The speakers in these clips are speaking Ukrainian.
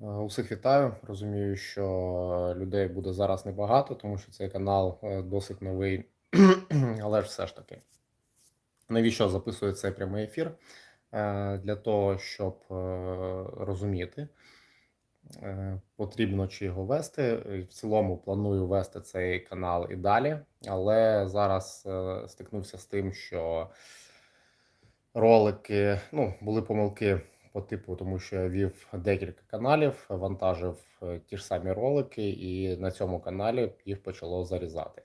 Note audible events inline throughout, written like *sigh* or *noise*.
Е, Усіх вітаю. Розумію, що людей буде зараз небагато, тому що цей канал е, досить новий, *clears throat* але ж все ж таки. Навіщо записую цей прямий ефір? Е, Для того, щоб е, розуміти, е, потрібно чи його вести. В цілому планую вести цей канал і далі, але зараз е, стикнувся з тим, що ролики, ну, були помилки по типу, тому що я вів декілька каналів, вантажив е, ті ж самі ролики, і на цьому каналі їх почало зарізати.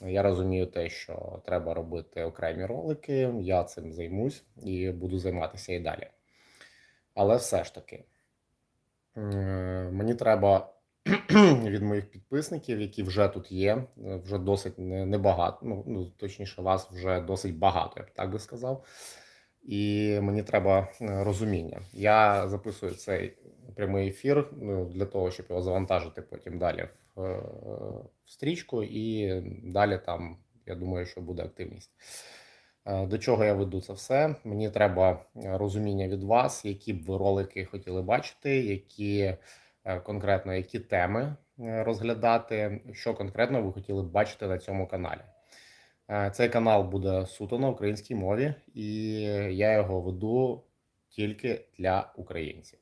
Я розумію те, що треба робити окремі ролики, я цим займусь і буду займатися і далі. Але все ж таки, е, мені треба *clears throat* від моїх підписників, які вже тут є, е, вже досить небагато. Ну, ну точніше, вас вже досить багато, я б так би сказав. І мені треба е, розуміння. Я записую цей прямий ефір ну, для того, щоб його завантажити потім далі в, е, в стрічку, і далі там, я думаю, що буде активність. Е, До чого я веду це все? Мені треба розуміння від вас, які б ви ролики хотіли бачити, які конкретно які теми розглядати, що конкретно ви хотіли б бачити на цьому каналі. Е, Цей канал буде суто на українській мові, і я його веду тільки для українців.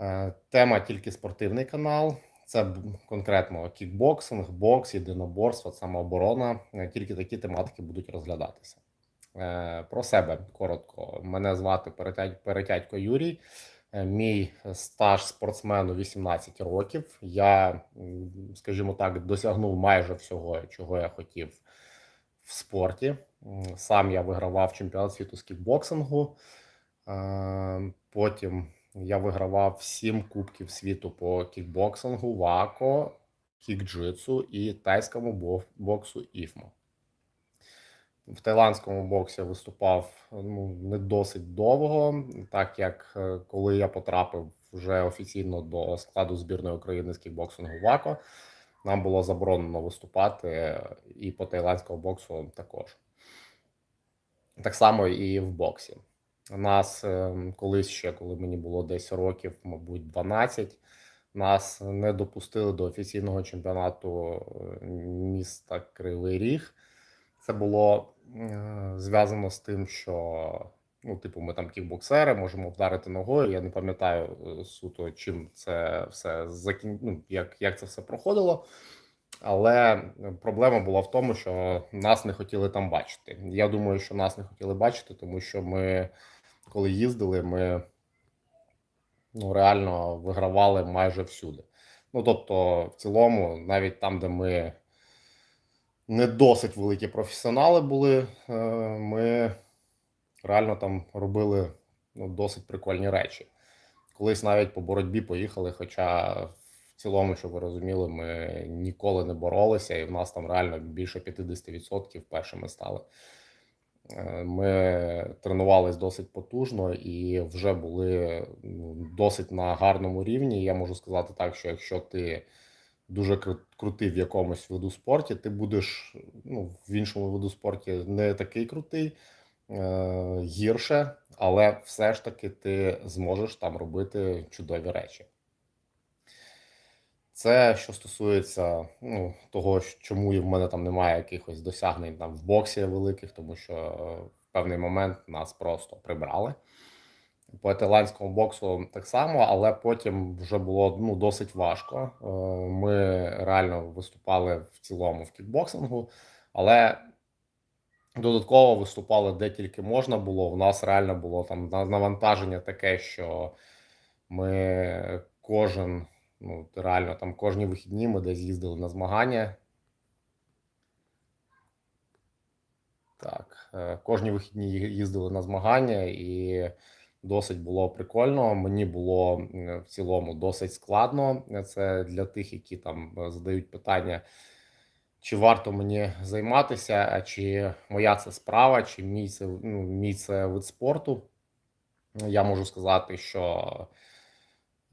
Е, Тема тільки спортивний канал. Це конкретно кікбоксинг, бокс, єдиноборство, самооборона. Е, Тільки такі тематики будуть розглядатися. Про себе коротко. Мене звати Перетядько Юрій. Мій стаж спортсмену 18 років. Я, скажімо так, досягнув майже всього, чого я хотів в спорті. Сам я вигравав чемпіонат світу з кікбоксингу. Е, Потім я вигравав сім кубків світу по кікбоксингу, вако, кікджитсу і тайському боксу іфмо. В таїландському боксі я виступав ну, не досить довго, так як е, коли я потрапив вже офіційно до складу збірної України з кікбоксингу ВАКО, нам було заборонено виступати е, і по таїландському боксу також. Так само і в боксі. Нас е, колись ще, коли мені було десь років, мабуть, 12, нас не допустили до офіційного чемпіонату е, міста Кривий Ріг. Це було е, зв'язано з тим, що ну, типу, ми там кікбоксери, можемо вдарити ногою. Я не пам'ятаю е, суто, чим це все закін... ну, як, як це все проходило. Але проблема була в тому, що нас не хотіли там бачити. Я думаю, що нас не хотіли бачити, тому що ми, коли їздили, ми ну, реально вигравали майже всюди. Ну тобто, в цілому, навіть там, де ми не досить великі професіонали були, е, ми реально там робили ну, досить прикольні речі. Колись навіть по боротьбі поїхали, хоча в цілому, щоб ви розуміли, ми ніколи не боролися, і в нас там реально більше 50% першими стали. Е, Ми тренувались досить потужно і вже були ну, досить на гарному рівні. Я можу сказати так, що якщо ти дуже крутий в якомусь виду спорті, ти будеш ну, в іншому виду спорті не такий крутий, гірше, але все ж таки ти зможеш там робити чудові речі. Це що стосується ну, того, чому і в мене там немає якихось досягнень там в боксі великих, тому що е, в певний момент нас просто прибрали. По таїландському боксу так само, але потім вже було ну, досить важко. Е, Ми реально виступали в цілому в кікбоксингу, але додатково виступали де тільки можна було. У нас реально було там на- навантаження таке, що ми кожен, ну реально там кожні вихідні ми десь їздили на змагання. Так, е, кожні вихідні їздили на змагання, і досить було прикольно. Мені було в цілому досить складно. Це для тих, які там е, задають питання, чи варто мені займатися, чи моя це справа, чи мій це, ну, мій це вид спорту. Я можу сказати, що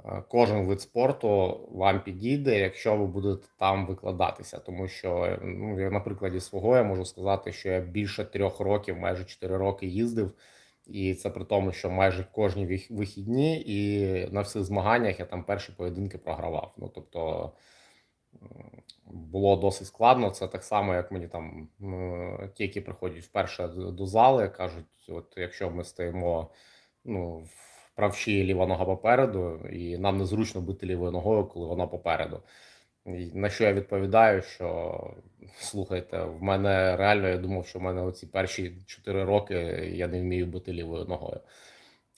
е, кожен вид спорту вам підійде, якщо ви будете там викладатися. Тому що, ну, я на прикладі свого я можу сказати, що я більше трьох років, майже чотири роки їздив І це при тому, що майже кожні вихідні і на всіх змаганнях я там перші поєдинки програвав. Ну тобто було досить складно. Це так само, як мені там ті, які приходять вперше до зали, кажуть: от якщо ми стоїмо ну, правші ліва нога попереду, і нам незручно бити лівою ногою, коли вона попереду. На що я відповідаю, що слухайте, в мене реально я думав, що в мене оці перші 4 роки я не вмію бити лівою ногою.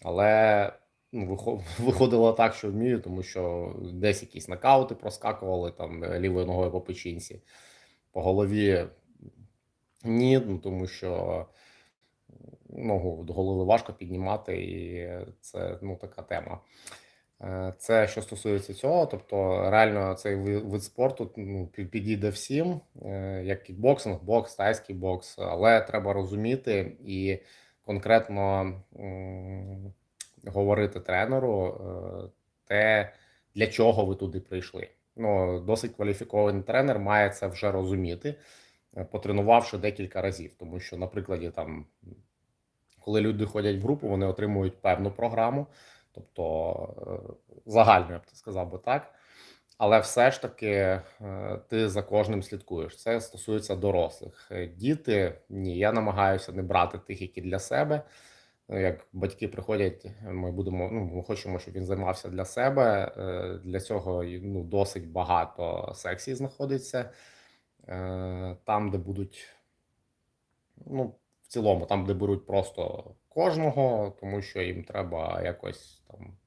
Але ну, *laughs* виходило так, що вмію, тому що десь якісь нокаути проскакували там е, лівою ногою по печінці, по голові ні, ну тому що ногу до голови важко піднімати, і це ну така тема. Е, Це що стосується цього, тобто реально цей вид спорту ну, підійде всім, е, як кікбоксинг, бокс, тайський бокс, але треба розуміти і конкретно говорити тренеру е, те, для чого ви туди прийшли. Ну, досить кваліфікований тренер має це вже розуміти, е, потренувавши декілька разів, тому що, на прикладі, там, коли люди ходять в групу, вони отримують певну програму, тобто е, загальну, я б сказав би так. Але все ж таки ти за кожним слідкуєш. Це стосується дорослих. Діти ні, я намагаюся не брати тих, які для себе. Ну, Як батьки приходять, ми будемо. Ну, ми хочемо, щоб він займався для себе. Е, Для цього ну, досить багато секцій знаходиться Е, там, де будуть ну, в цілому, там, де беруть просто кожного, тому що їм треба якось там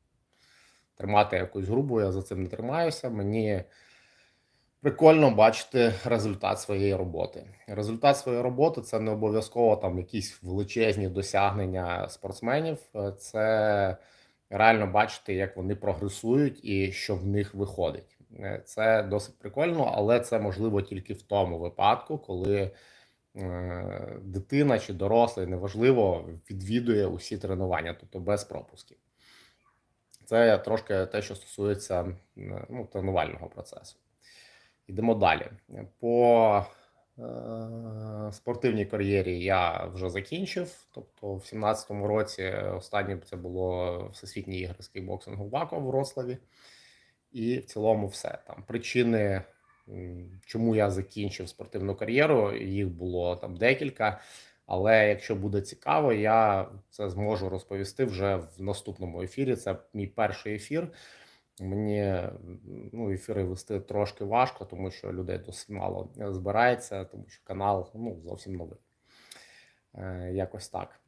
тримати якусь грубу, я за цим не тримаюся. Мені прикольно бачити результат своєї роботи. Результат своєї роботи це не обов'язково там якісь величезні досягнення спортсменів. Е, Це реально бачити, як вони прогресують і що в них виходить. Е, Це досить прикольно, але це можливо тільки в тому випадку, коли е, дитина чи дорослий, неважливо, відвідує усі тренування, тобто без пропусків. Це трошки те, що стосується ну, тренувального процесу. Йдемо далі. По е, спортивній кар'єрі я вже закінчив. Тобто, в 17-му році останнє це було Всесвітні ігри з кікбоксингу в Баку в Вроцлаві. І в цілому все. Там причини, чому я закінчив спортивну кар'єру, їх було там декілька. Але якщо буде цікаво, я це зможу розповісти вже в наступному ефірі. Це мій перший ефір. Мені ну, ефіри вести трошки важко, тому що людей досить мало збирається, тому що канал ну, зовсім новий. Е, якось так.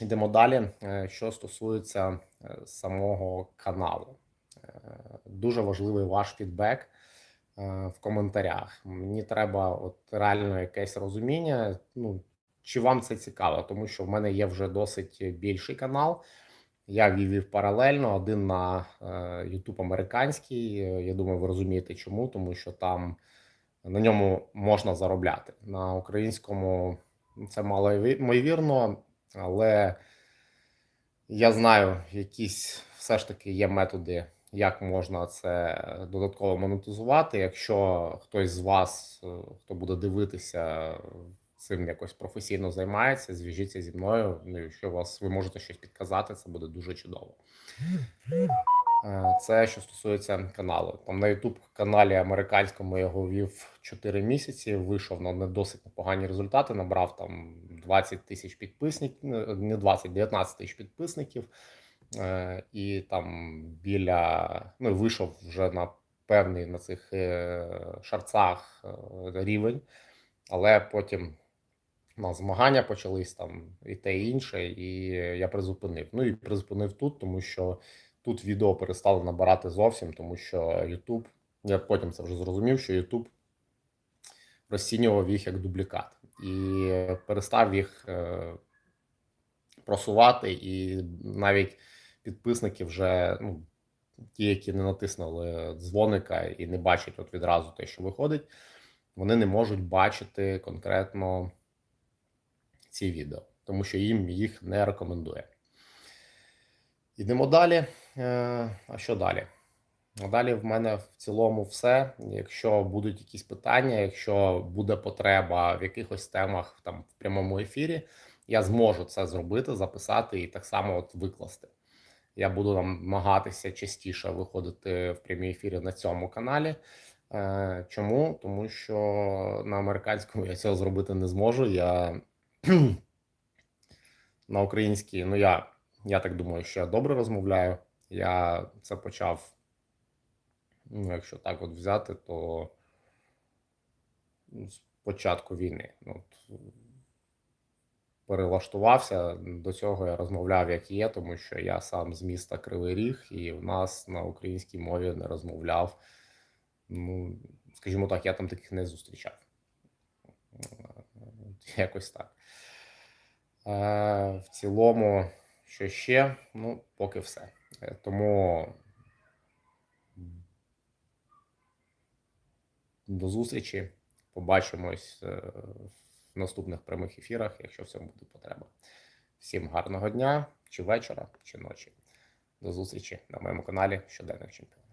Йдемо далі. Е, Що стосується е, самого каналу, Е, дуже важливий ваш фідбек е, в коментарях. Мені треба от реально якесь розуміння. Ну чи вам це цікаво, тому що в мене є вже досить більший канал. Я вів паралельно один на YouTube американський. Е, Я думаю, ви розумієте чому, тому що там на ньому можна заробляти. На українському це мало ймовірно, але я знаю, якісь все ж таки є методи, як можна це додатково монетизувати. Якщо хтось з вас, е, хто буде дивитися, цим якось професійно займається, зв'яжіться зі мною. Ну, якщо вас ви можете щось підказати, це буде дуже чудово. Е, Це що стосується каналу. Там на youtube каналі американському я його вів 4 місяці. Вийшов на не досить непогані результати. Набрав там 20 тисяч підписників, ну, не 20, 19 тисяч підписників. І там біля ну вийшов вже на певний на цих е, шарцах е, рівень, але потім на змагання почались там і те і інше, і я призупинив. Ну і призупинив тут, тому що тут відео перестали набирати зовсім, тому що YouTube, я потім це вже зрозумів, що YouTube розцінював їх як дублікат і перестав їх е, просувати, і навіть підписники вже ну, ті, які не натиснули дзвоника і не бачать от відразу те, що виходить, вони не можуть бачити конкретно ці відео, тому що їм їх не рекомендує. Йдемо далі. Е, А що далі? Далі в мене в цілому все. Якщо будуть якісь питання, якщо буде потреба в якихось темах там в прямому ефірі, я зможу це зробити, записати і так само от викласти. Я буду намагатися частіше виходити в прямі ефіри на цьому каналі. Е, Чому? Тому що на американському я цього зробити не зможу. Я *clears throat* на українській, ну я, я так думаю, що я добре розмовляю. Я це почав, ну, якщо так от взяти, то з початку війни. Ну, от, перелаштувався. До цього я розмовляв як є, тому що я сам з міста Кривий Ріг, і в нас на українській мові не розмовляв. Ну, скажімо так, я там таких не зустрічав. Якось так. В цілому, що ще? Ну, поки все. Е, Тому до зустрічі. Побачимось е, в наступних прямих ефірах, якщо в цьому буде потреба. Всім гарного дня, чи вечора, чи ночі. До зустрічі на моєму каналі Щоденник Чемпіона.